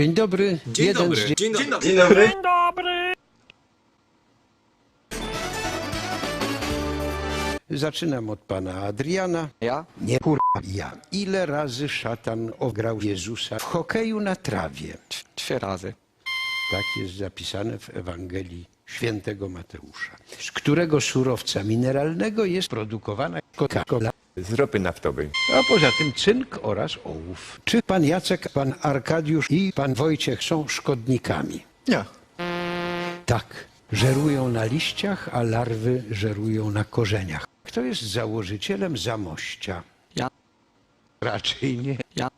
Dzień dobry. Dzień Jeden dobry. Z dzie- Dzień dobry. Dzień dobry. Zaczynam od pana Adriana. Ja? Nie kurwa ja. Ile razy szatan ograł Jezusa w hokeju na trawie? Trzy razy. Tak jest zapisane w Ewangelii świętego Mateusza. Z którego surowca mineralnego jest produkowana Coca-Cola? Z ropy naftowej. A poza tym cynk oraz ołów. Czy pan Jacek, pan Arkadiusz i pan Wojciech są szkodnikami? Nie. Tak. Żerują na liściach, a larwy żerują na korzeniach. Kto jest założycielem Zamościa? Ja, Raczej nie. ja,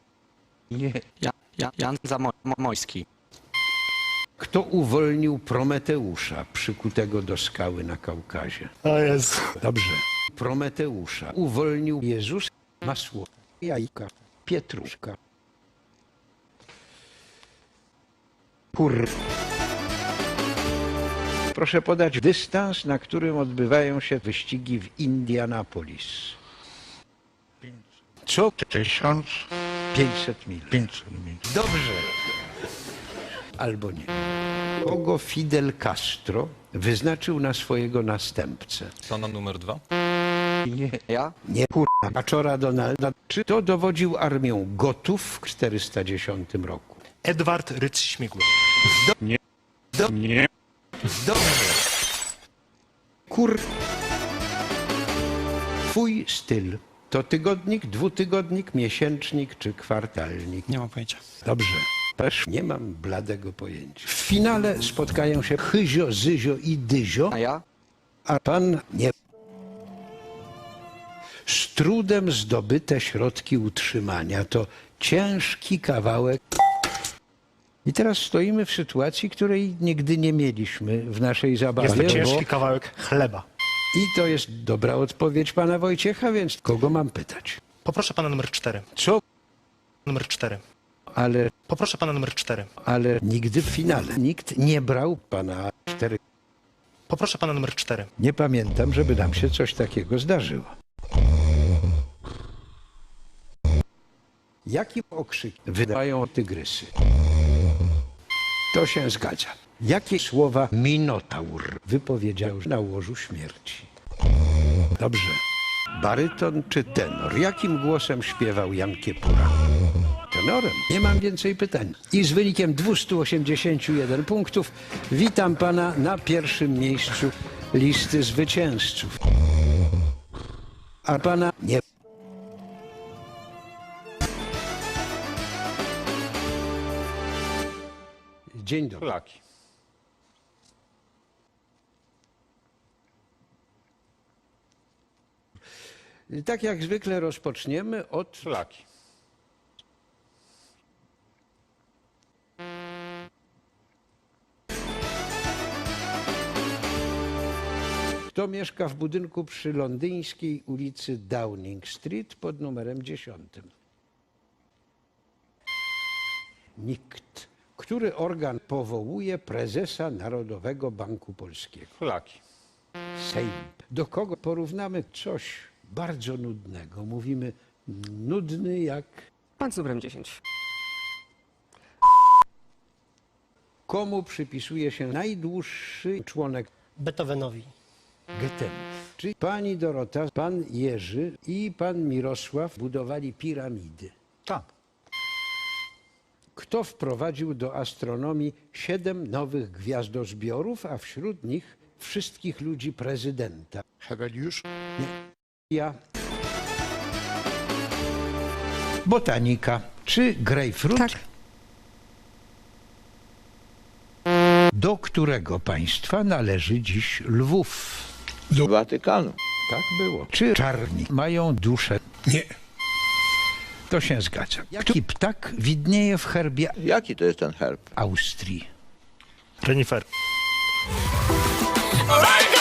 Nie. ja, ja, Jan Zamojski. Kto uwolnił Prometeusza, przykutego do skały na Kaukazie? O Jezu. Dobrze. Prometeusza uwolnił Jezus, masło, jajka, pietruszka. Kur... Proszę podać dystans, na którym odbywają się wyścigi w Indianapolis. Co? 1500 500 mil. mil. Dobrze. Albo nie. Kogo Fidel Castro wyznaczył na swojego następcę? Strona numer dwa. Nie. Ja? Nie kurwa. Kaczora Donalda. Czy to dowodził armią Gotów w 410 roku? Edward Ryc Śmigły. Nie. Nie. Dobrze. Kur... Twój styl to tygodnik, dwutygodnik, miesięcznik czy kwartalnik? Nie mam pojęcia. Dobrze. Też nie mam bladego pojęcia. W finale spotkają się Chyzio, Zyzio i Dyzio, A ja? a pan nie. Trudem zdobyte środki utrzymania to ciężki kawałek. I teraz stoimy w sytuacji, której nigdy nie mieliśmy w naszej Jest zabawie. to ciężki bo... kawałek chleba. I to jest dobra odpowiedź pana Wojciecha, więc kogo mam pytać? Poproszę pana numer 4. Co? Numer 4. Ale, Poproszę pana numer 4. ale nigdy w finale nikt nie brał pana cztery. Poproszę pana numer 4. Nie pamiętam, żeby nam się coś takiego zdarzyło. Jaki okrzyk wydają tygrysy? To się zgadza. Jakie słowa Minotaur wypowiedział na łożu śmierci? Dobrze. Baryton czy tenor? Jakim głosem śpiewał Jan Kiepura? Tenorem. Nie mam więcej pytań. I z wynikiem 281 punktów witam pana na pierwszym miejscu listy zwycięzców. A pana nie. Dzień dobry. Polaki. Tak jak zwykle rozpoczniemy od Polaki. Kto mieszka w budynku przy londyńskiej ulicy Downing Street pod numerem 10? Nikt. Który organ powołuje prezesa Narodowego Banku Polskiego? Polaki. Sejm. Do kogo porównamy coś bardzo nudnego? Mówimy nudny jak Pan z numerem 10. komu przypisuje się najdłuższy członek Beethovenowi. Getenów. Czy pani Dorota, pan Jerzy i pan Mirosław budowali piramidy? Tak. Kto wprowadził do astronomii siedem nowych gwiazdozbiorów, a wśród nich wszystkich ludzi prezydenta? Hegeliusz? Ja. Botanika. Czy grejpfrut? Tak. Do którego państwa należy dziś Lwów? Do Watykanu. Tak było. Czy czarni mają duszę? Nie. To się zgadza. Jaki ptak widnieje w herbie Jaki to jest ten herb? Austrii? Renifer. Alright.